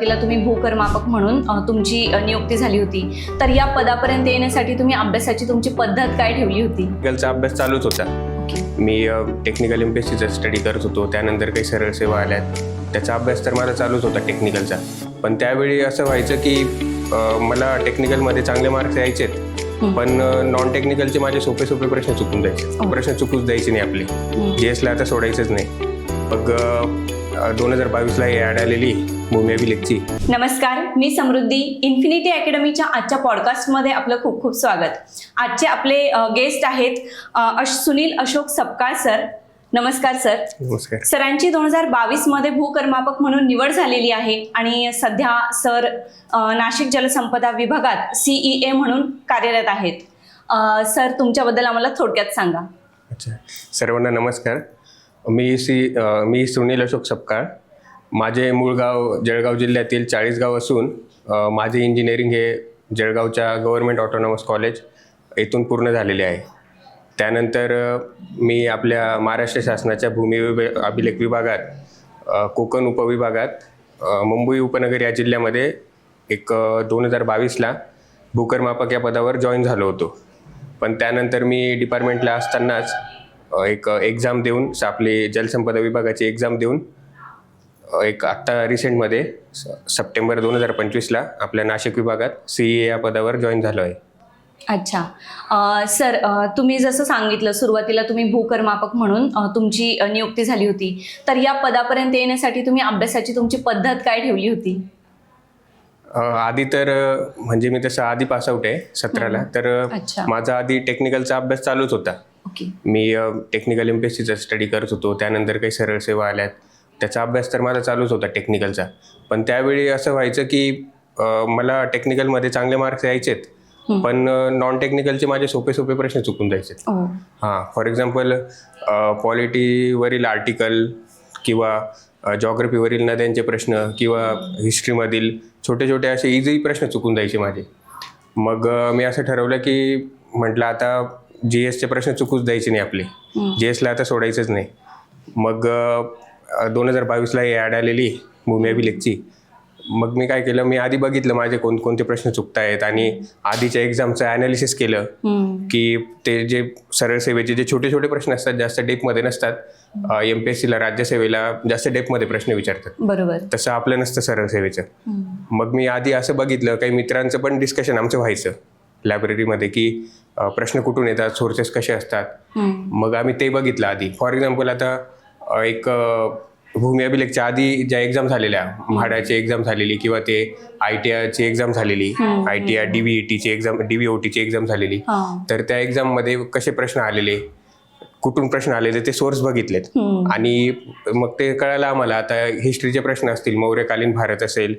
सुरुवातीला तुम्ही भूकरमापक म्हणून तुमची नियुक्ती झाली होती. तर या पदापर्यंत येण्यासाठी तुम्ही अभ्यासाची तुमची पद्धत काय ठेवली होती? टेक्निकलचा अभ्यास चालूच होता मी टेक्निकल एम पी एस सीचा स्टडी करत होतो. त्यानंतर काही सरळ सेवा आल्यात. त्याचा अभ्यास तर माझा चालूच होता टेक्निकलचा पण त्यावेळी असं व्हायचं की मला टेक्निकलमध्ये चांगले मार्क्स यायचेत पण नॉन टेक्निकलचे माझे सोपे सोपे प्रश्न चुकून जायचे. प्रश्न चुकूच द्यायचे नाही आपले. जी एसला आता सोडायचंच नाही. मग दोन हजार बावीसला ॲड आलेली भूमी अभिलेखची नमस्कार मी समृद्धी. इन्फिनिटी अकॅडमीच्या आजच्या पॉडकास्टमध्ये आपलं खूप खूप स्वागत. आजचे आपले गेस्ट आहेत अश सुनील अशोक सपकाळ सर. नमस्कार सर. नमस्कार. सरांची दोन हजार बावीसमध्ये भूकर्मापक म्हणून निवड झालेली आहे आणि सध्या सर नाशिक जलसंपदा विभागात सीई ए म्हणून कार्यरत आहेत. सर तुमच्याबद्दल आम्हाला थोडक्यात सांगा. अच्छा. सर्वांना नमस्कार. मी सी मी सुनील अशोक सपकाळ. माझे मूळ गाव जळगाव जिल्ह्यातील चाळीसगाव असून माझे इंजिनिअरिंग हे जळगावच्या गव्हर्मेंट ऑटोनॉमस कॉलेज येथून पूर्ण झालेले आहे. त्यानंतर मी आपल्या महाराष्ट्र शासनाच्या भूमी विभ अभिलेख विभागात कोकण उपविभागात मुंबई उपनगर या जिल्ह्यामध्ये एक दोन हजार बावीसला भूकरमापक या पदावर जॉईन झालो होतो. पण त्यानंतर मी डिपार्टमेंटला असतानाच एक एक्झाम देऊन आपली जलसंपदा विभागाची एक्झाम देऊन एक आत्ता रिसेंटमध्ये स- सप्टेंबर दोन हजार पंचवीसला आपल्या नाशिक विभागात सी या पदावर जॉईन झालो आहे. अच्छा. अ, सर तुम्ही जसं सांगितलं सुरुवातीला तुम्ही भूकरमापक म्हणून तुमची नियुक्ती झाली होती. तर या पदापर्यंत येण्यासाठी तुम्ही अभ्यासाची तुमची पद्धत काय ठेवली होती? आधी तर म्हणजे मी तसं आधी पासआउट आहे सतराला. तर. माझा आधी टेक्निकलचा अभ्यास चालूच होता. मी टेक्निकल एम पी एस सीचा स्टडी करत होतो. त्यानंतर काही सरळ सेवा आल्यात. त्याचा अभ्यास तर माझा चालूच होता टेक्निकलचा पण त्यावेळी असं व्हायचं की मला टेक्निकलमध्ये चांगले मार्क्स यायचेत. पण नॉन टेक्निकलचे माझे सोपे सोपे प्रश्न चुकून जायचे. ओ हां. फॉर एक्झाम्पल पॉलिटीवरील आर्टिकल किंवा जॉग्रफीवरील नद्यांचे प्रश्न किंवा हिस्ट्रीमधील छोटे छोटे असे इझी प्रश्न चुकून जायचे माझे. मग मी असं ठरवलं की म्हटलं आता जी एसचे प्रश्न चुकूच द्यायचे नाही आपले. जी एसला आता सोडायचंच नाही. मग दोन हजार बावीसला ही ॲड आलेली भूमी अभिलेखची. मग मी काय केलं मी आधी बघितलं माझे कोणकोणते प्रश्न चुकतायत आणि आधीच्या एक्झामचं ॲनालिसिस केलं. की ते जे सरळ सेवेचे जे छोटे छोटे प्रश्न असतात जास्त डेपमध्ये नसतात. एम पी एस सीला राज्यसेवेला जास्त डेपमध्ये प्रश्न विचारतात. बरोबर. तसं आपलं नसतं सरळ सेवेचं. मग मी आधी असं बघितलं काही मित्रांचं पण डिस्कशन आमचं व्हायचं. लायब्ररीमध्ये की प्रश्न कुठून येतात सोर्सेस कसे असतात. मग आम्ही ते बघितलं आधी. फॉर एक्झाम्पल आता एक भूमी अभिलेखच्या आधी ज्या एक्झाम झालेल्या म्हाडाची एक्झाम झालेली किंवा ते आय टी आयची एक्झाम झालेली I T I D V E टीची एक्झाम डी व्ही ओ टीची एक्झाम झालेली. तर त्या एक्झाममध्ये कसे प्रश्न आलेले? कुठून प्रश्न आलेले ते सोर्स बघितलेत. आणि मग ते कळालं आम्हाला आता हिस्ट्रीचे प्रश्न असतील मौर्यकालीन भारत असेल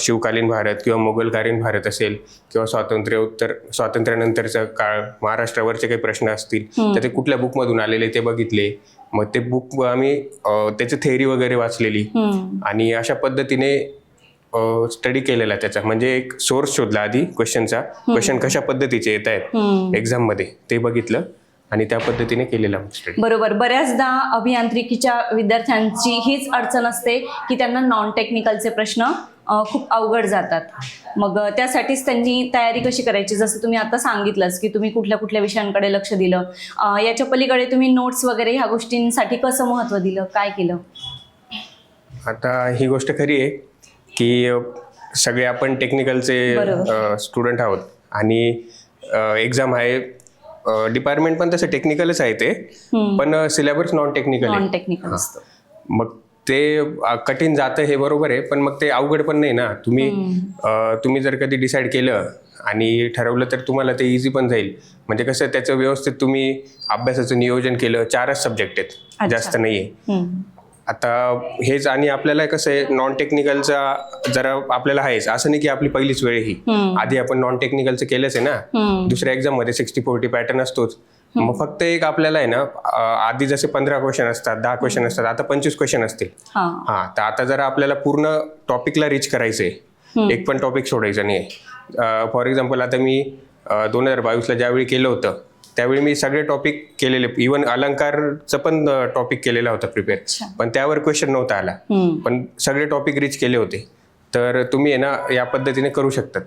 शिवकालीन भारत किंवा मोगलकालीन भारत असेल किंवा स्वातंत्र्योत्तर स्वातंत्र्यानंतरचा काळ महाराष्ट्रावरचे काही प्रश्न असतील तर ते कुठल्या बुकमधून आलेले ते बघितले. मग ते बुक आम्ही त्याची थेअरी वगैरे वाचलेली. आणि अशा पद्धतीने स्टडी केलेला त्याचा. म्हणजे एक सोर्स शोधला आधी क्वेश्चनचा क्वेश्चन कशा पद्धतीचे येत आहेत. एक्झाममध्ये ते बघितलं. आणि त्या पद्धतीने केलेला स्टडी बरोबर. बऱ्याचदा अभियांत्रिकीच्या विद्यार्थ्यांची हीच अडचण असते की त्यांना नॉन टेक्निकलचे प्रश्न खूप अवघड जातात. मग त्यासाठीच त्यांनी तयारी कशी करायची? जसं तुम्ही आता सांगितलंच की तुम्ही कुठल्या कुठल्या विषयांकडे लक्ष दिलं. याच्या पलीकडे तुम्ही नोट्स वगैरे ह्या गोष्टींसाठी कसं महत्त्व दिलं? काय केलं? आता ही गोष्ट खरी आहे की सगळे आपण टेक्निकलचे. स्टुडंट आहोत. आणि एक्झाम आहे डिपार्टमेंट पण तसं टेक्निकलच आहे ते. पण syllabus non technical non technical असतं. मग ते कठीण जातं हे बरोबर आहे पण मग ते अवघड पण नाही ना. तुम्ही तुम्ही जर कधी डिसाईड केलं आणि ठरवलं तर तुम्हाला ते इझी पण जाईल. म्हणजे कसं त्याचं व्यवस्थित तुम्ही अभ्यासाचं नियोजन केलं चारच सब्जेक्ट आहेत. जास्त नाही आहे हम्म. आता हेच आणि आपल्याला कसं आहे नॉन टेक्निकलचा जरा आपल्याला आहेच. असं नाही की आपली पहिलीच वेळ ही. आधी आपण नॉन टेक्निकलचं केलंच आहे ना. दुसऱ्या एक्झाममध्ये सिक्स्टी फोर्टी पॅटर्न असतोच मग फक्त एक आपल्याला आहे ना आधी जसे पंधरा क्वेश्चन असतात दहा क्वेश्चन असतात आता पंचवीस क्वेश्चन असतील. हा. हा तर आता जरा आपल्याला पूर्ण टॉपिकला रीच करायचंय. एक पण टॉपिक सोडायचं नाही फॉर एक्झाम्पल आता मी दोन हजार बावीसला ज्यावेळी केलं होतं त्यावेळी मी सगळे टॉपिक केलेले इवन अलंकारचं पण टॉपिक केलेला होता प्रिपेअर. पण त्यावर क्वेश्चन नव्हता आला. पण सगळे टॉपिक रीच केले होते तर तुम्ही ना या पद्धतीने करू शकतात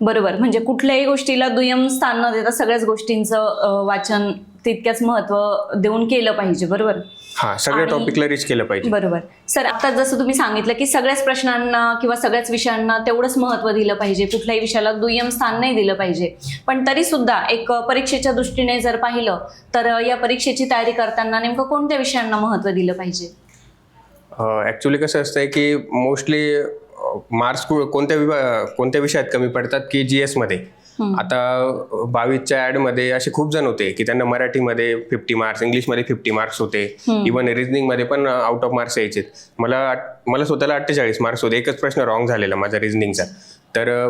बरोबर. म्हणजे कुठल्याही गोष्टीला दुय्यम स्थान न देता सगळ्याच गोष्टींचं वाचन तितक्याच महत्त्व देऊन केलं पाहिजे. बरोबर? हां सगळ्या टॉपिकला रीच केलं पाहिजे. बरोबर. सर आता जसं तुम्ही सांगितलं की सगळ्याच प्रश्नांना किंवा सगळ्याच विषयांना तेवढंच महत्त्व दिलं पाहिजे. कुठल्याही विषयाला दुय्यम स्थान नाही दिलं पाहिजे. पण तरी सुद्धा एक परीक्षेच्या दृष्टीने जर पाहिलं तर या परीक्षेची तयारी करताना नेमकं कोणत्या विषयांना महत्त्व दिलं पाहिजे? ॲक्च्युली कसं असतंय की मोस्टली मार्क्स कोणत्या विभा कोणत्या विषयात कमी पडतात? की जी एसमध्ये आता बावीसच्या ॲडमध्ये असे खूप जण होते की त्यांना मराठीमध्ये फिफ्टी मार्क्स इंग्लिशमध्ये फिफ्टी मार्क्स होते. इवन रिझनिंगमध्ये पण आउट ऑफ मार्क्स यायचे. मला मला स्वतःला अठ्ठेचाळीस मार्क्स होते. एकच प्रश्न रॉंग झालेला माझा रिझनिंगचा तर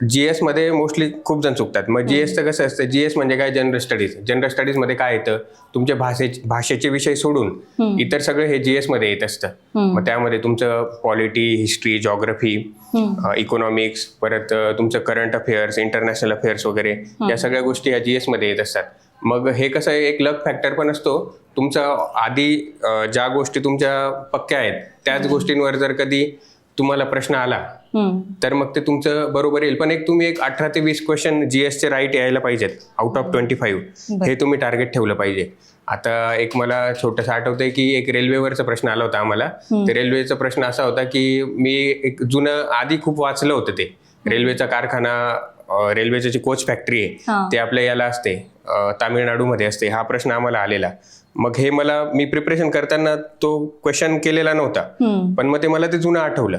जी एसमध्ये मोस्टली खूप जण चुकतात. मग जी एसचं कसं असतं? जी एस म्हणजे काय? जनरल स्टडीज जनरल स्टडीजमध्ये काय येतं? तुमच्या भाषेचे भाषेचे विषय सोडून इतर सगळं हे जी एसमध्ये येत असतं. मग त्यामध्ये तुमचं पॉलिटी हिस्ट्री जॉग्रफी इकॉनॉमिक्स परत तुमचं करंट अफेअर्स इंटरनॅशनल अफेअर्स वगैरे या सगळ्या गोष्टी या जी एसमध्ये येत असतात. मग हे कसं एक लक फॅक्टर पण असतो. तुमचा आधी ज्या गोष्टी तुमच्या पक्क्या आहेत त्याच गोष्टींवर जर कधी तुम्हाला प्रश्न आला. तर मग ते तुमचं बरोबर येईल. पण एक तुम्ही एक अठरा ते वीस क्वेश्चन जीएसचे राईट यायला पाहिजेत आउट ऑफ ट्वेंटी फाईव्ह हे तुम्ही टार्गेट ठेवलं पाहिजे. आता एक मला छोटंसं आठवतंय की एक रेल्वेवरचा प्रश्न आला होता आम्हाला. ते रेल्वेचा प्रश्न असा होता की मी एक जुनं आधी खूप वाचलं होतं ते. रेल्वेचा कारखाना रेल्वेची जी कोच फॅक्टरी. आहे ते आपल्या याला असते तामिळनाडूमध्ये असते. हा प्रश्न आम्हाला आलेला. मग हे मला मी प्रिपरेशन करताना तो क्वेश्चन केलेला नव्हता. पण मग ते मला ते जुनं आठवलं.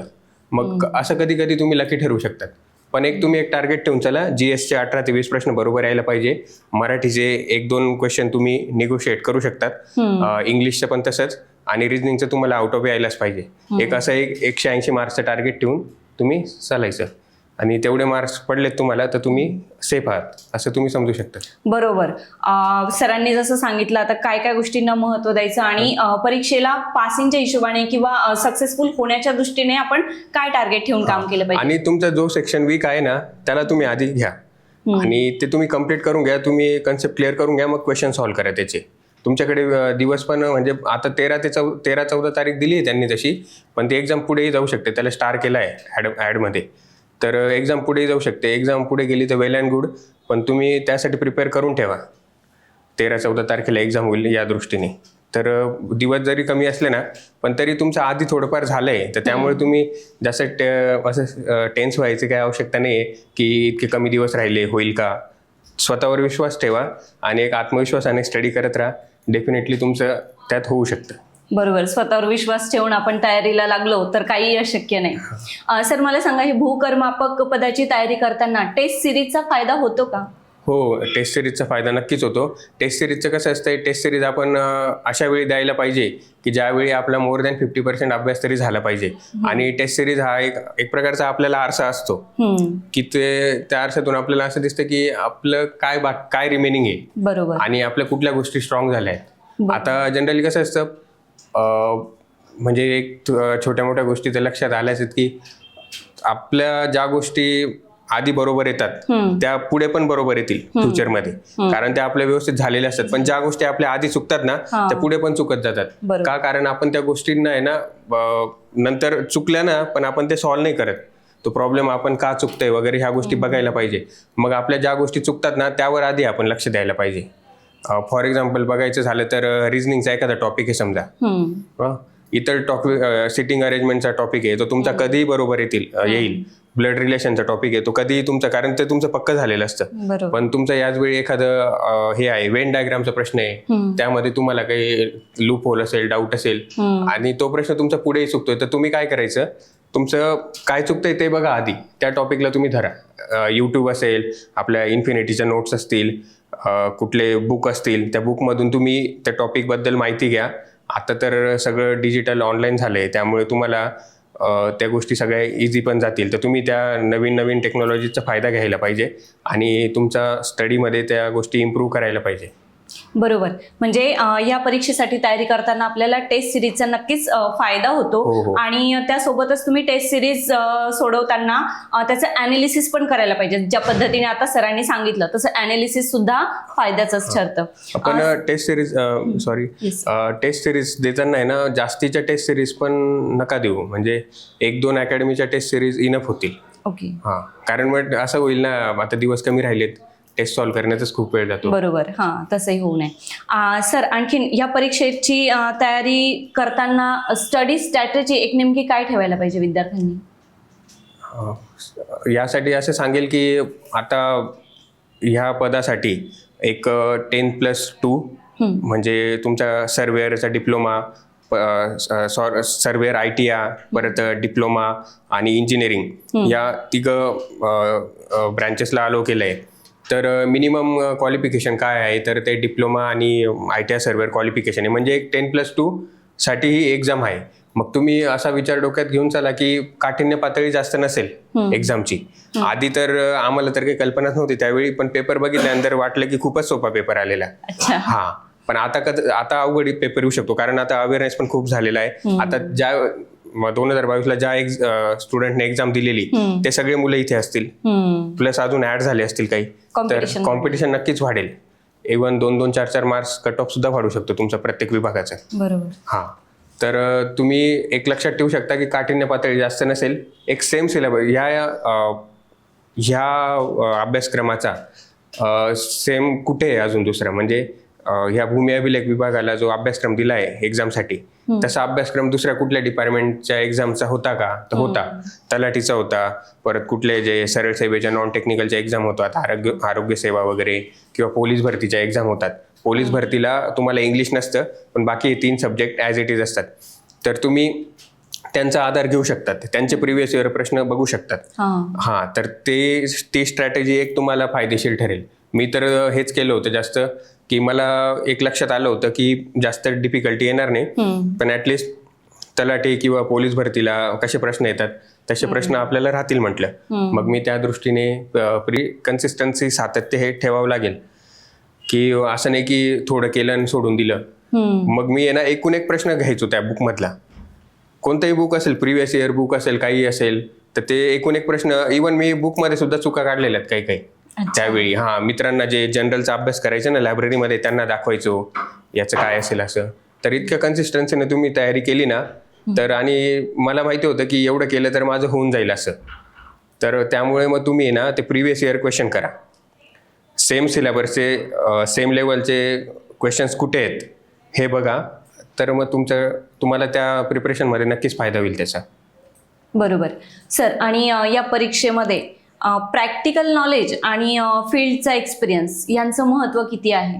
मग असं कधी कधी तुम्ही लकी ठरवू शकतात. पण एक तुम्ही एक टार्गेट ठेवून चला जीएसचे अठरा ते वीस प्रश्न बरोबर यायला पाहिजे. मराठीचे एक दोन क्वेश्चन तुम्ही निगोशिएट करू शकतात. इंग्लिशचं पण तसंच आणि रिजनिंगचं तुम्हाला आउट ऑफ यायलाच पाहिजे. एक असं एक एकशे ऐंशी मार्क्सचं टार्गेट ठेवून तुम्ही चालायचं. आणि तेवढे मार्क्स पडलेत तुम्हाला तर तुम्ही सेफ आहात असं तुम्ही समजू शकता. बरोबर. सरांनी जसं सांगितलं आता काय काय गोष्टींना महत्त्व द्यायचं आणि परीक्षेला पासिंगच्या हिशोबाने किंवा सक्सेसफुल होण्याच्या दृष्टीने आपण काय टार्गेट ठेवून काम केलं पाहिजे? आणि तुमचा जो सेक्शन वीक आहे ना त्याला तुम्ही आधी घ्या. आणि ते तुम्ही कंप्लीट करून घ्या तुम्ही कन्सेप्ट क्लिअर करून घ्या मग क्वेश्चन सॉल्व्ह करा त्याचे. तुमच्याकडे दिवस पण म्हणजे आता तेरा ते चौ तेरा चौदा तारीख दिली आहे त्यांनी तशी पण ती एक्झाम पुढेही जाऊ शकते त्याला स्टार केला आहे ॲड ॲडमध्ये तर एक्झाम पुढेही जाऊ शकते. एक्झाम पुढे गेली तर वेल अँड गुड पण तुम्ही त्यासाठी प्रिपेअर करून ठेवा. तेरा चौदा तारखेला एक्झाम होईल या दृष्टीने. तर दिवस जरी कमी असले ना पण तरी तुमचं आधी थोडंफार झालंय. तर त्यामुळे तुम्ही जास्त टे- असं टेन्स व्हायची काही आवश्यकता नाही आहे की इतके कमी दिवस राहिले होईल का? स्वतःवर विश्वास ठेवा आणि एक आत्मविश्वासाने स्टडी करत राहा. डेफिनेटली तुमचं त्यात होऊ शकतं. बरोबर. स्वतःवर विश्वास ठेवून आपण तयारीला लागलो तर काही अशक्य नाही. सर मला सांगा ही भूकर्मापक पदाची तयारी करताना टेस्ट सिरीजचा फायदा होतो का? हो टेस्ट सिरीजचा फायदा नक्कीच होतो. टेस्ट सिरीजचं कसं असतं टेस्ट सिरीज आपण अशा वेळी द्यायला पाहिजे की ज्यावेळी आपला मोर दॅन फिफ्टी पर्सेंट अभ्यास तरी झाला पाहिजे. आणि टेस्ट सिरीज हा एक एक प्रकारचा आपल्याला आरसा असतो. की ते त्या आरशातून आपल्याला असं दिसतं की आपलं काय काय रिमेनिंग आहे. बरोबर. आणि आपल्या कुठल्या गोष्टी स्ट्रॉंग झाल्या आहेत. आता जनरली कसं असतं म्हणजे एक छोट्या मोठ्या गोष्टी तर लक्षात आल्याच आहेत की आपल्या ज्या गोष्टी आधी बरोबर येतात. त्या पुढे पण बरोबर येतील फ्युचरमध्ये कारण त्या आपल्या व्यवस्थित झालेल्या असतात. पण ज्या गोष्टी आपल्या आधी चुकतात ना. त्या पुढे पण चुकत जातात. का? कारण आपण त्या गोष्टींना आहे ना नंतर चुकल्या ना पण आपण ते सॉल्व्ह नाही करत. तो प्रॉब्लेम आपण का चुकतोय वगैरे ह्या गोष्टी बघायला पाहिजे. मग आपल्या ज्या गोष्टी चुकतात ना त्यावर आधी आपण लक्ष द्यायला पाहिजे. फॉर एक्झाम्पल बघायचं झालं तर रिझनिंगचा एखादा टॉपिक आहे समजा. इतर टॉपिक सिटिंग अरेंजमेंटचा टॉपिक आहे तो तुमचा कधीही बरोबर येतील येईल. ब्लड रिलेशनचा टॉपिक आहे तो कधीही तुमचा कारण ते तुमचं पक्क झालेलं असतं. पण तुमचं याच वेळी एखादं हे आहे वेन डायग्रामचा प्रश्न आहे. त्यामध्ये तुम्हाला काही लूप होल असेल डाऊट असेल आणि तो प्रश्न तुमचा पुढेही चुकतोय तर तुम्ही काय करायचं? तुमचं काय चुकतंय ते बघा आधी. त्या टॉपिकला तुम्ही धरा. यूट्यूब असेल आपल्या इन्फिनिटीच्या नोट्स असतील कुठले बुक असतील त्या बुकमधून तुम्ही त्या टॉपिकबद्दल माहिती घ्या. आता तर सगळं डिजिटल ऑनलाईन झालं आहे त्यामुळे तुम्हाला त्या गोष्टी सगळ्या इझी पण जातील. तर तुम्ही त्या नवीन नवीन टेक्नॉलॉजीचा फायदा घ्यायला पाहिजे आणि तुमच्या स्टडीमध्ये त्या गोष्टी इम्प्रूव्ह करायला पाहिजे. बरोबर. म्हणजे या परीक्षेसाठी तयारी करताना आपल्याला टेस्ट सिरीजचा नक्कीच फायदा होतो. हो, हो. आणि त्यासोबतच तुम्ही टेस्ट सिरीज सोडवताना त्याचं अनालिसिस पण करायला पाहिजे. ज्या पद्धतीने आता सरांनी सांगितलं तसं अनालिसिस सुद्धा फायद्याचंच ठरतं. आपण test series sorry. Test series देताना आहे ना जास्तीच्या टेस्ट सिरीज पण नका देऊ. म्हणजे एक दोन अकॅडमीच्या टेस्ट सिरीज इनफ होतील. ओके हां. कारण मग असं होईल ना आता दिवस कमी राहिलेत. टेस्ट सॉल्व्ह करण्यातच खूप वेळ जातो. बरोबर. हां तसंही होऊ नये. सर आणखीन या परीक्षेची तयारी करताना स्टडी स्ट्रॅटेजी एक नेमकी काय ठेवायला पाहिजे विद्यार्थ्यांनी? यासाठी असं सांगेल की आता ह्या पदासाठी एक टेन प्लस टू म्हणजे तुमचा सर्वेअरचा डिप्लोमा सर्वेअर आय टी आ परत डिप्लोमा आणि इंजिनिअरिंग या तिघ ब्रँचेसला अलो केलं आहे तर मिनिमम क्वालिफिकेशन काय आहे? तर ते डिप्लोमा आणि I T I surveyor qualification आहे. म्हणजे एक टेन प्लस टू साठी ही एक्झाम आहे. मग तुम्ही असा विचार डोक्यात घेऊन चला की काठिण्य पातळी जास्त नसेल एक्झामची आधी तर आम्हाला तर काही कल्पनाच नव्हती. त्यावेळी पण पेपर बघितल्यानंतर वाटलं की खूपच सोपा पेपर आलेला हा. पण आता आता अवघड पेपर येऊ शकतो. कारण आता अवेअरनेस पण खूप झालेला आहे. आता ज्या दोन हजार बावीसला ज्या स्टुडंटने एक्झाम दिलेली ते सगळे मुलं इथे असतील. प्लस अजून ऍड झाले असतील काही. तर कॉम्पिटिशन नक्कीच वाढेल. इव्हन दोन दोन चार चार मार्क्स कट ऑफ सुद्धा वाढू शकतो तुमचा प्रत्येक विभागाचा. बरोबर. हा. तर अ, तुम्ही एक लक्षात ठेवू शकता की काठिण्य पातळी जास्त नसेल एक सेम सिलेबस ह्या अ, ह्या अ, अभ्यासक्रमाचा सेम कुठे आहे अजून दुसरा? म्हणजे ह्या भूमी अभिलेख विभागाला जो अभ्यासक्रम दिला आहे एक्झामसाठी तसा अभ्यासक्रम दुसऱ्या कुठल्या डिपार्टमेंटच्या एक्झामचा होता का? तर होता. तलाठीचा होता परत कुठले जे सरळ सेवेच्या नॉन टेक्निकलच्या एक्झाम होतात आरोग्य आरोग्य सेवा वगैरे किंवा पोलीस भरतीच्या एक्झाम होतात. पोलीस भरतीला तुम्हाला इंग्लिश नसतं पण बाकी हे तीन सब्जेक्ट ॲज इट इज असतात. तर तुम्ही त्यांचा आधार घेऊ शकतात. त्यांचे प्रिव्हियस इयर प्रश्न बघू शकतात. हां. हां तर ते ती स्ट्रॅटेजी एक तुम्हाला फायदेशीर ठरेल. मी तर हेच केलं होतं जास्त. की मला एक लक्षात आलं होतं की जास्त डिफिकल्टी येणार नाही. पण ॲटलिस्ट तलाठी किंवा पोलीस भरतीला कसे प्रश्न येतात तसे प्रश्न आपल्याला राहतील म्हटलं. मग मी त्या दृष्टीने प्री कन्सिस्टन्सी सातत्य हे ठेवावं लागेल. की असं नाही की थोडं केलं आणि सोडून दिलं. मग मी ना एकूण एक प्रश्न घ्यायचो त्या बुकमधला कोणतंही बुक असेल प्रिव्हियस इयर बुक असेल काही असेल तर ते एकूण एक प्रश्न इवन मी बुकमध्ये सुद्धा चुका काढलेल्या आहेत काही काही त्यावेळी हा मित्रांना जे जनरलचा अभ्यास करायचा ना लायब्ररीमध्ये त्यांना दाखवायचो याचं काय असेल असं. तर इतक्या कन्सिस्टन्सीने तुम्ही तयारी केली ना तर आणि मला माहिती होतं की एवढं केलं तर माझं होऊन जाईल असं. तर त्यामुळे मग तुम्ही ना ते प्रिव्हियस इयर क्वेश्चन करा. सेम सिलेबसचे सेम लेवलचे क्वेश्चन्स कुठे आहेत हे बघा. तर मग तुमचं तुम्हाला त्या प्रिपरेशनमध्ये नक्कीच फायदा होईल त्याचा. बरोबर. सर आणि या परीक्षेमध्ये प्रॅक्टिकल नॉलेज आणि फील्डचा एक्सपिरियन्स यांचं महत्त्व किती आहे?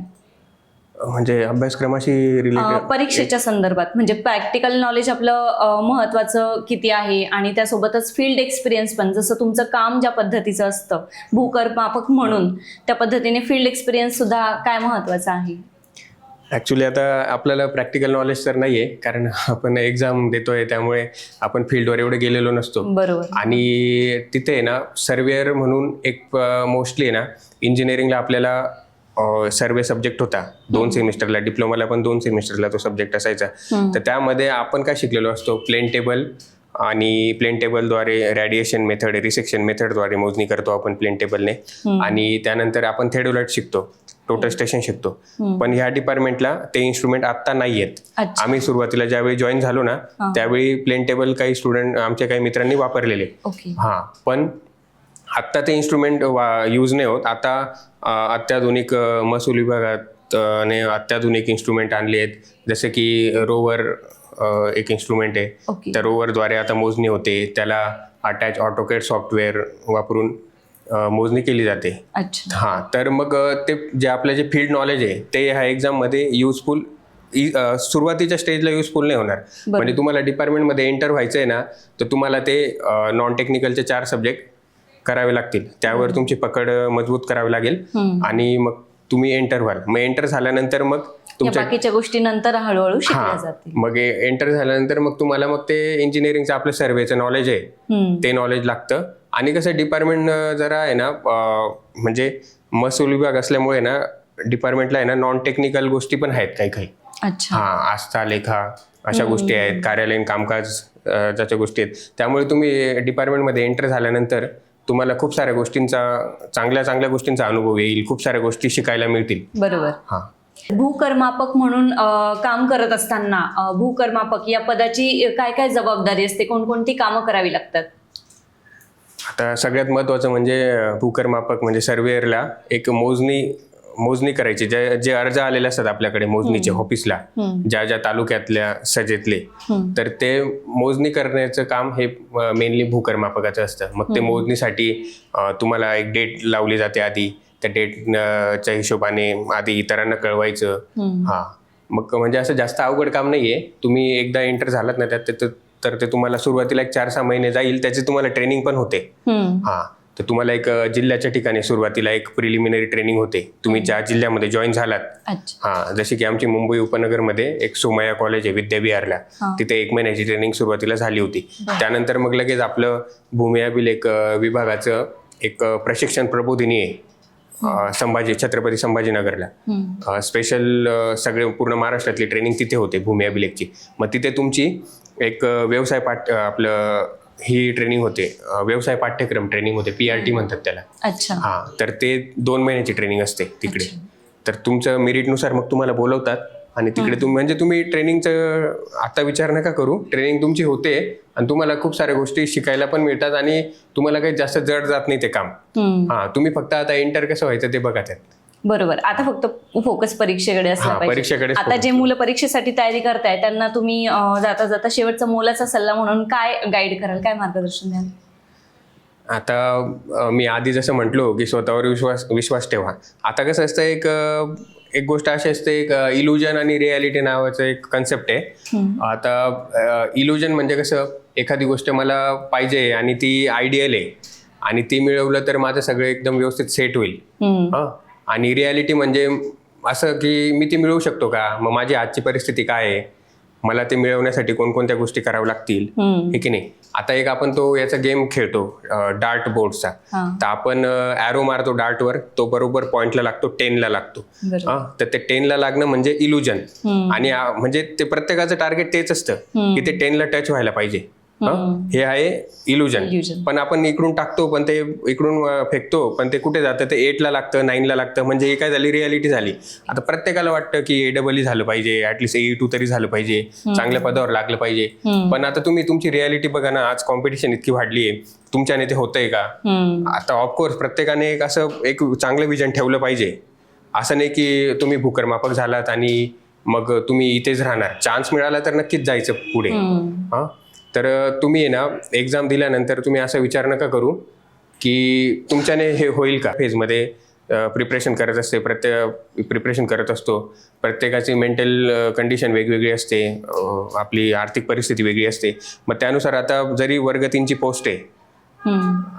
म्हणजे अभ्यासक्रमाशी रिलेटेड परीक्षेच्या संदर्भात म्हणजे प्रॅक्टिकल नॉलेज आपलं अ, महत्त्वाचं किती आहे आणि त्यासोबतच फील्ड एक्सपिरियन्स पण जसं तुमचं काम ज्या पद्धतीचं असतं भूकरमापक म्हणून त्या पद्धतीने फील्ड एक्सपिरियन्स सुद्धा काय महत्त्वाचा आहे? ॲक्च्युली आता आपल्याला प्रॅक्टिकल नॉलेज तर नाही आहे कारण आपण एक्झाम देतोय त्यामुळे आपण फील्डवर एवढे गेलेलो नसतो. बरोबर. आणि तिथे ना सर्वेअर म्हणून एक मोस्टली ना इंजिनिअरिंगला आपल्याला सर्वे सब्जेक्ट होता. दोन सेमिस्टरला डिप्लोमाला पण दोन सेमिस्टरला तो सब्जेक्ट असायचा. तर त्यामध्ये आपण काय शिकलेलो असतो? प्लेन टेबल आणि प्लेन टेबलद्वारे रॅडिएशन मेथड रिसेक्शन मेथडद्वारे मोजणी करतो आपण प्लेन टेबलने आणि त्यानंतर आपण थेडोलाइट शिकतो. टोटल स्टेशन शिकतो. पण ह्या डिपार्टमेंटला ते इन्स्ट्रुमेंट आत्ता नाही आहेत आम्ही सुरुवातीला ज्यावेळी जॉईन झालो ना त्यावेळी प्लेन टेबल काही स्टुडंट आमच्या काही मित्रांनी वापरलेले. हां पण आत्ता ते इन्स्ट्रुमेंट यूज नाही होत. आता अत्याधुनिक महसूल विभागात ने अत्याधुनिक इन्स्ट्रुमेंट आणले आहेत. जसे की रोवर एक इन्स्ट्रुमेंट आहे. त्या रोवरद्वारे आता मोजणी होते. त्याला अटॅच ऑटोकेट सॉफ्टवेअर वापरून मोजणी केली जाते. अच्छा. हां तर मग ते जे आपलं जे फील्ड नॉलेज आहे ते ह्या एक्झाममध्ये युजफुल सुरुवातीच्या स्टेजला युजफुल नाही होणार. म्हणजे तुम्हाला डिपार्टमेंटमध्ये एंटर व्हायचं आहे ना तर तुम्हाला ते नॉन टेक्निकलचे चार सब्जेक्ट करावे लागतील. त्यावर तुमची पकड मजबूत करावी लागेल. आणि मग तुम्ही एंटर व्हाल. मग एंटर झाल्यानंतर मग तुमच्या बाकीच्या गोष्टी नंतर हळूहळू शिकल्या जातील. मग एंटर झाल्यानंतर मग तुम्हाला मग ते इंजिनिअरिंगचं आपलं सर्वेचं नॉलेज आहे. ते नॉलेज लागतं. आणि कसं डिपार्टमेंट जरा आहे ना म्हणजे महसूल विभाग असल्यामुळे ना डिपार्टमेंटला आहे ना नॉन टेक्निकल गोष्टी पण आहेत काही काही. अच्छा. हा आस्था लेखा अशा गोष्टी आहेत कार्यालयीन कामकाज ज्याच्या गोष्टी आहेत. त्यामुळे तुम्ही डिपार्टमेंटमध्ये एंटर झाल्यानंतर तुम्हाला खूप साऱ्या गोष्टींचा चांगल्या चांगल्या गोष्टींचा अनुभव येईल खूप साऱ्या गोष्टी शिकायला मिळतील. बरोबर. हा. भूकरमापक म्हणून काम करत असताना भूकरमापक या पदाची काय काय जबाबदारी असते? कोणकोणती कामं करावी लागतात? आता सगळ्यात महत्त्वाचं म्हणजे भूकरमापक म्हणजे सर्वेअरला एक मोजणी मोजणी करायची. जे जे अर्ज आलेले असतात आपल्याकडे मोजणीचे ऑफिसला ज्या ज्या तालुक्यातल्या सजेतले तर ते मोजणी करण्याचं काम हे मेनली भूकरमापकाचं असतं. मग ते मोजणीसाठी तुम्हाला एक डेट लावली जाते आधी. त्या डेटच्या हिशोबाने आधी इतरांना कळवायचं. हा. मग म्हणजे असं जास्त अवघड काम नाहीये. तुम्ही एकदा एंटर झालात ना त्यात तर ते तुम्हाला सुरुवातीला एक चार सहा महिने जाईल त्याची तुम्हाला ट्रेनिंग पण होते. हा. तर तुम्हाला एक अ, जिल्ह्याच्या ठिकाणी सुरुवातीला एक प्रिलिमिनरी ट्रेनिंग होते. तुम्ही ज्या जिल्ह्यामध्ये जॉईन झालात. अच्छा. हा जशी की आमची मुंबई उपनगरमध्ये एक सोमया कॉलेज आहे विद्याविहारला हा. तिथे एक महिन्याची ट्रेनिंग सुरुवातीला झाली होती. त्यानंतर मग लगेच आपलं भूमी अभिलेख अ, विभागाचं एक अ, प्रशिक्षण प्रबोधिनी आहे. अ, संभाजी छत्रपती संभाजीनगरला. स्पेशल सगळे पूर्ण महाराष्ट्रातली ट्रेनिंग तिथे होते भूमी अभिलेखची मग तिथे तुमची एक व्यवसाय पाठ आपलं ही ट्रेनिंग होते. व्यवसाय पाठ्यक्रम ट्रेनिंग होते पी आर टी म्हणतात त्याला. अच्छा. हा तर ते दोन महिन्याची ट्रेनिंग असते तिकडे. तर तुमचं मेरिटनुसार मग तुम्हाला बोलवतात आणि तिकडे तुम्ही म्हणजे तुम्ही ट्रेनिंगचं आता विचार नका करू. ट्रेनिंग तुमची होते आणि तुम्हाला खूप साऱ्या गोष्टी शिकायला पण मिळतात आणि तुम्हाला काही जास्त जड जात नाही ते काम. हा तुम्ही फक्त आता एंटर कसं व्हायचं ते बघा त्यात. बरोबर. आता फक्त फोकस परीक्षेकडे असला हा, पाहिजे. परीक्षेकडेच आता जे मुलं परीक्षेसाठी तयारी करताय त्यांना तुम्ही अ, जाता जाता शेवटचा मोलाचा सल्ला म्हणून काय गाईड कराल? काय मार्गदर्शन द्याल? आता अ, मी आधी जसं म्हटलो की स्वतःवर विश्वास विश्वास ठेवा. आता कसं असतं एक अ, एक गोष्ट अशी असते एक इल्युजन आणि रियालिटी नावाचं एक कन्सेप्ट आहे. आता इल्युजन म्हणजे कसं एखादी गोष्ट मला पाहिजे आणि ती आयडियल आहे आणि ती मिळवलं तर माझं सगळं एकदम व्यवस्थित सेट होईल. हम्म. हं. आणि रियालिटी म्हणजे असं की मी ती मिळवू शकतो का? मग माझी आजची परिस्थिती काय आहे? मला ते मिळवण्यासाठी कोणकोणत्या गोष्टी कराव्या लागतील. हे की नाही? आता एक आपण तो याचा गेम खेळतो डार्ट बोर्डचा. तर आपण ॲरो मारतो डार्टवर तो बरोबर पॉइंटला लागतो टेनला लागतो. तर ते टेनला लागणं म्हणजे इल्युजन. आणि म्हणजे ते प्रत्येकाचं टार्गेट तेच असतं की ते टेनला टच व्हायला पाहिजे. हं? आहे इल्युजन. पण आपण इकडून टाकतो पण ते इकडून फेकतो पण ते कुठे जातं? ते एटला लागतं नाईनला लागतं म्हणजे हे काय झाली? रियालिटी झाली. आता प्रत्येकाला वाटतं की ए डबल झालं पाहिजे ऍटलिस्ट ए टू तरी झालं पाहिजे चांगल्या पदावर लागलं पाहिजे. पण आता तुम्ही तुमची रियालिटी बघा ना आज कॉम्पिटिशन इतकी वाढली आहे तुमच्याने ते होतंय का. आता ऑफकोर्स प्रत्येकाने एक असं एक चांगलं विजन ठेवलं पाहिजे. असं नाही की तुम्ही भूकरमापक झालात आणि मग तुम्ही इथेच राहणार. चान्स मिळाला तर नक्कीच जायचं पुढे. हां? तर तुम्ही ना एक्झाम दिल्यानंतर तुम्ही असा विचार नका करू की तुमच्याने हे होईल का? फेजमध्ये प्रिपरेशन करत असते प्रत्येक प्रिपरेशन करत असतो. प्रत्येकाची मेंटल कंडिशन वेगवेगळी असते. आपली आर्थिक परिस्थिती वेगळी असते. मग त्यानुसार आता जरी वर्ग तीनची पोस्ट आहे.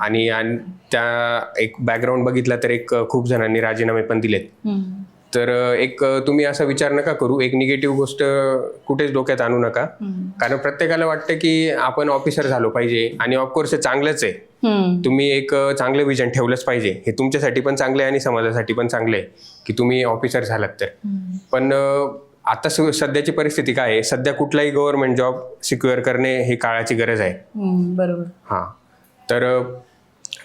आणि त्या एक बॅकग्राऊंड बघितला तर एक खूप जणांनी राजीनामे पण दिलेत. तर एक तुम्ही असा विचार नका करू. एक निगेटिव्ह गोष्ट कुठेच डोक्यात आणू नका. कारण प्रत्येकाला वाटतं की आपण ऑफिसर झालो पाहिजे आणि ऑफकोर्स हे चांगलंच आहे. तुम्ही एक चांगलं विजन ठेवलंच पाहिजे. हे तुमच्यासाठी पण चांगलं आहे आणि समाजासाठी पण चांगलं आहे की तुम्ही ऑफिसर झालात तर. पण आता सध्याची परिस्थिती काय आहे? सध्या कुठलाही गव्हर्नमेंट जॉब सिक्युअर करणे ही काळाची गरज आहे. बरोबर. हां. तर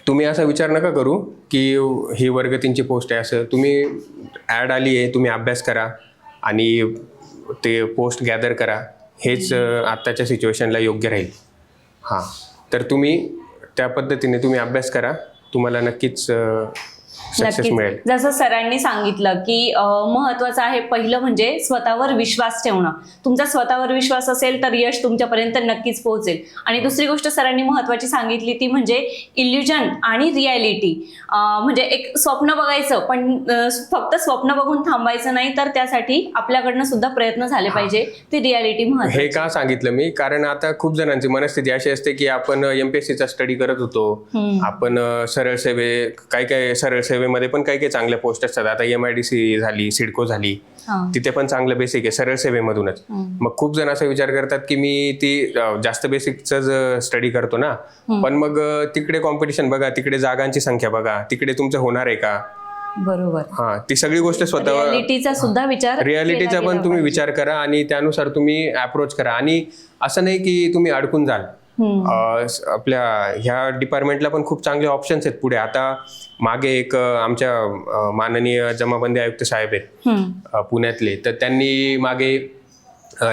तुम्ही असा विचार नका करू की ही वर्ग तीनची पोस्ट आहे असं. तुम्ही ॲड आली आहे तुम्ही अभ्यास करा आणि ते पोस्ट गॅदर करा. हेच आत्ताच्या सिच्युएशनला योग्य राहील. हां. तर तुम्ही त्या पद्धतीने तुम्ही अभ्यास करा. तुम्हाला नक्कीच सक्सेस नक्कीच मिळेल. जसं सरांनी सांगितलं की महत्वाचं आहे पहिलं म्हणजे स्वतःवर विश्वास ठेवणं. तुमचा स्वतःवर विश्वास असेल तर यश तुमच्यापर्यंत नक्कीच पोहोचेल. आणि दुसरी गोष्ट सरांनी महत्वाची सांगितली ती म्हणजे इल्युजन आणि रियालिटी म्हणजे एक स्वप्न बघायचं पण फक्त स्वप्न बघून थांबायचं नाही तर त्यासाठी आपल्याकडनं सुद्धा प्रयत्न झाले पाहिजे. ती रियालिटी हे महत्वाची का सांगितलं मी? कारण आता खूप जणांची मनस्थिती अशी असते की आपण एमपीएससीचा स्टडी करत होतो. आपण सरळ सेवे काय काय सरळ सेवेमध्ये पण काही काही चांगल्या पोस्ट असतात. आता एम आय डी सी झाली सिडको झाली. तिथे पण चांगलं बेसिक आहे सरळ सेवेमधूनच. मग खूप जण असा विचार करतात की मी ती जास्त बेसिकच स्टडी करतो ना. पण मग तिकडे कॉम्पिटिशन बघा तिकडे जागांची संख्या बघा तिकडे तुमचं होणार आहे का? बरोबर. हा ती सगळी गोष्ट स्वतः रियालिटीचा सुद्धा विचार रियालिटीचा पण तुम्ही. विचार करा आणि त्यानुसार तुम्ही अप्रोच करा. आणि असं नाही की तुम्ही अडकून जाल. आपल्या ह्या डिपार्टमेंटला पण खूप चांगले ऑप्शन्स आहेत पुढे. आता मागे एक आमच्या माननीय जमाबंदी आयुक्त साहेब आहेत पुण्यातले. तर त्यांनी मागे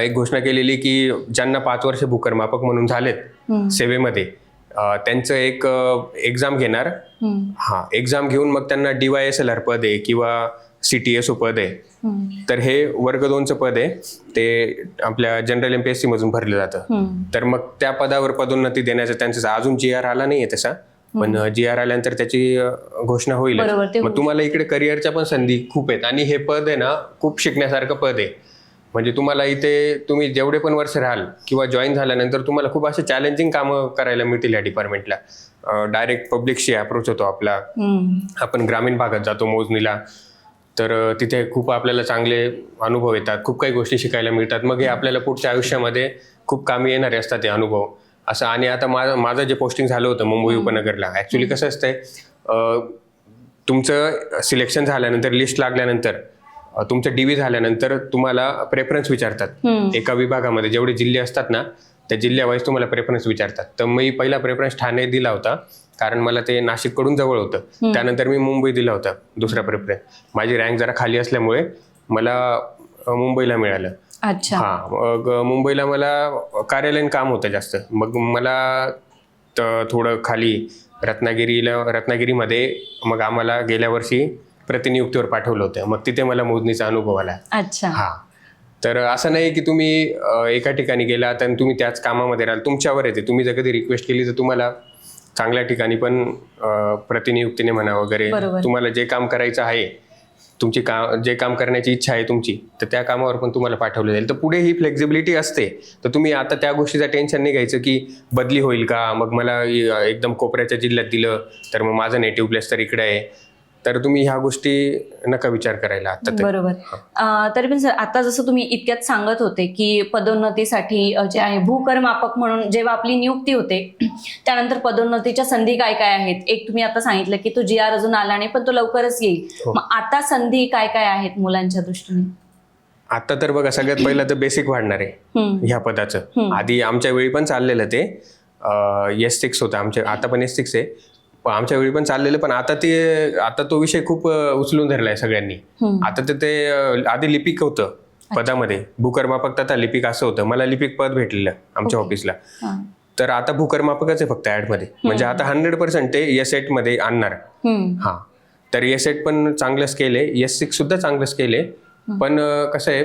एक घोषणा केलेली की ज्यांना पाच वर्ष भूकरमापक म्हणून झालेत सेवेमध्ये त्यांचं एक एक्झाम घेणार. हा एक्झाम घेऊन मग त्यांना डीवाय एल आर पद आहे किंवा सी टी एस ओ पद आहे. तर हे वर्ग दोनचं पद आहे. ते आपल्या general M P S C मधून भरलं जातं. तर मग त्या पदावर पदोन्नती देण्याचं त्यांचं अजून जी आर आला नाहीये तसा. पण जी आर आल्यानंतर त्याची घोषणा होईल. मग तुम्हाला इकडे करिअरच्या पण संधी खूप आहेत. आणि हे पद आहे ना खूप शिकण्यासारखं पद आहे. म्हणजे तुम्हाला इथे तुम्ही जेवढे पण वर्ष राहाल किंवा जॉईन झाल्यानंतर तुम्हाला खूप असे चॅलेंजिंग कामं करायला मिळतील या डिपार्टमेंटला डायरेक्ट पब्लिकशी अप्रोच होतो आपला. आपण ग्रामीण भागात जातो मोजणीला. तर तिथे खूप आपल्याला चांगले अनुभव येतात. खूप काही गोष्टी शिकायला मिळतात. मग हे आपल्याला पुढच्या आयुष्यामध्ये खूप कामी येणारे असतात ते अनुभव. असं आणि आता माझं माझं जे पोस्टिंग झालं होतं मुंबई उपनगरला ॲक्च्युली कसं असतंय तुमचं सिलेक्शन झाल्यानंतर लिस्ट लागल्यानंतर तुमचं डी व्ही झाल्यानंतर तुम्हाला प्रेफरन्स विचारतात. एका विभागामध्ये जेवढे जिल्हे असतात ना त्या जिल्ह्यावाईज तुम्हाला प्रेफरन्स विचारतात. तर मी पहिला प्रेफरन्स ठाणे दिला होता. कारण मला ते नाशिककडून जवळ होतं. त्यानंतर मी मुंबई दिला होता दुसरा प्रेफरन्स माझी रँक जरा खाली असल्यामुळे मला मुंबईला मिळालं. अच्छा. हा मग मुंबईला मला कार्यालयीन काम होतं जास्त. मग मला थोडं खाली रत्नागिरीला रत्नागिरीमध्ये मग आम्हाला गेल्या वर्षी प्रतिनियुक्तीवर पाठवलं होतं. मग तिथे मला मोजणीचा अनुभव आला. अच्छा. हा. तर असं नाही की तुम्ही एका ठिकाणी गेलात आणि तुम्ही त्याच कामामध्ये राहाल. तुमच्यावर येते. तुम्ही जर कधी रिक्वेस्ट केली तर तुम्हाला चांगल्या ठिकाणी पण प्रतिनियुक्तीने म्हणा वगैरे बरोबर. तुम्हाला जे काम करायचं आहे तुमची का जे काम करण्याची इच्छा आहे तुमची तर त्या कामावर पण तुम्हाला पाठवलं जाईल. तर पुढे ही फ्लेक्झिबिलिटी असते. तर तुम्ही आता त्या गोष्टीचं टेन्शन नाही घ्यायचं की बदली होईल का? मग मला इ- एकदम कोपऱ्याच्या जिल्ह्यात दिलं तर मग माझं नेटिव्ह प्लेस तर इकडे आहे. तर तुम्ही ह्या गोष्टी नका विचार करायला आता. बरोबर. तरी पण सर आता जसं तुम्ही इतक्यात सांगत होते की पदोन्नतीसाठी जे आहे भूकरमापक म्हणून जेव्हा आपली नियुक्ती होते त्यानंतर पदोन्नतीच्या संधी काय काय आहेत? एक तुम्ही आता सांगितलं की तो जी आर अजून आला नाही पण तो लवकरच येईल. हो. मग आता संधी काय काय आहेत मुलांच्या दृष्टीने? आता तर बघा सगळ्यात पहिलं तर बेसिक वाढणार आहे. ह्या पदाचं. आधी आमच्या वेळी पण चाललेलं ते. एस सिक्स होतं आमच्या आता पण एस सिक्स आहे. आमच्या वेळी पण चाललेलं पण आता ते आता तो विषय खूप उचलून धरलाय सगळ्यांनी. आता तर ते आधी लिपिक होतं पदामध्ये. भूकरमापक तथा लिपिक असं होतं. मला लिपिक पद भेटलेलं आमच्या ऑफिसला. तर आता भूकरमापकच आहे फक्त ऍडमध्ये म्हणजे आता हंड्रेड पर्सेंट ते एसमध्ये आणणार. हा. तर एस एट पण चांगलं स्केल आहे एस सिक्स सुद्धा चांगलं स्केल आहे पण कसं आहे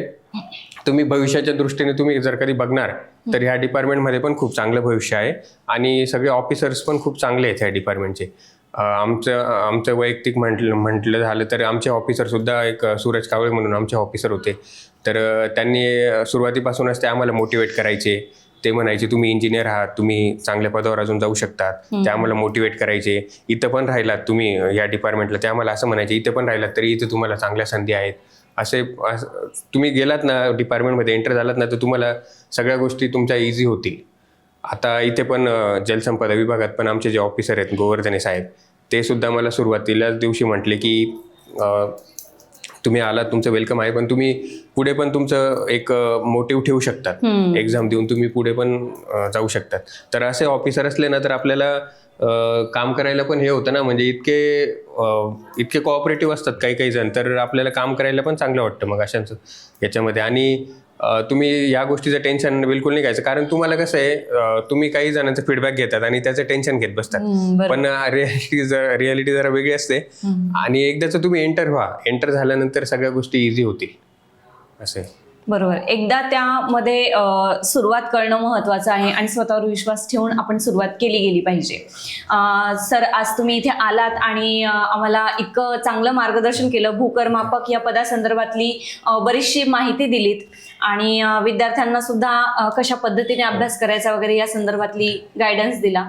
तुम्ही भविष्याच्या दृष्टीने तुम्ही जर कधी बघणार तर ह्या डिपार्टमेंटमध्ये पण खूप चांगलं भविष्य आहे. आणि सगळे ऑफिसर्स पण खूप चांगले आहेत ह्या डिपार्टमेंटचे. आमचं आमचं वैयक्तिक म्हटलं म्हटलं झालं तर आमचे ऑफिसर सुद्धा एक सूरज कावळे म्हणून आमचे ऑफिसर होते. तर त्यांनी सुरुवातीपासूनच ते आम्हाला मोटिवेट करायचे. ते म्हणायचे तुम्ही इंजिनियर आहात तुम्ही चांगल्या पदावर अजून जाऊ शकतात. ते आम्हाला मोटिवेट करायचे. इथं पण राहिलात तुम्ही या डिपार्टमेंटला. ते आम्हाला असं म्हणायचे इथं पण राहिलात तरी इथं तुम्हाला चांगल्या संधी आहेत. असे असं- तुम्ही गेलात ना डिपार्टमेंटमध्ये एंटर झालात ना तर तुम्हाला सगळ्या गोष्टी तुमच्या इझी होतील. आता इथे पण जलसंपदा विभागात पण आमचे जे ऑफिसर आहेत गोवर्धने साहेब ते सुद्धा मला सुरुवातीलाच दिवशी म्हटले की तुम्ही आलात तुमचं वेलकम आहे पण तुम्ही पुढे पण तुमचं एक मोटिव्ह ठेवू शकतात. एक्झाम देऊन तुम्ही पुढे पण जाऊ शकतात. तर असे ऑफिसर असले ना तर आपल्याला काम करायला पण हे होतं ना म्हणजे इतके इतके कोऑपरेटिव्ह असतात काही काही जण तर आपल्याला काम करायला पण चांगलं वाटतं मग अशांचं याच्यामध्ये. आणि तुम्ही या गोष्टीचं टेन्शन बिलकुल नाही घ्यायचं. कारण तुम्हाला कसं आहे तुम्ही काही जणांचं फीडबॅक घेतात आणि त्याचं टेन्शन घेत बसतात. पण रियालिटी रियालिटी जरा वेगळी असते आणि एकदाच तुम्ही एंटर व्हा. एंटर झाल्यानंतर सगळ्या गोष्टी इझी होतील. असे बरोबर. एकदा त्यामध्ये सुरुवात करणं महत्वाचं आहे आणि स्वतःवर विश्वास ठेवून आपण सुरुवात केली गेली पाहिजे. सर आज तुम्ही इथे आलात आणि आम्हाला इतकं चांगलं मार्गदर्शन केलं. भूकरमापक या पदासंदर्भातली बरीचशी माहिती दिलीत. आणि विद्यार्थ्यांना सुद्धा कशा पद्धतीने अभ्यास करायचा वगैरे या संदर्भातली गायडन्स दिला.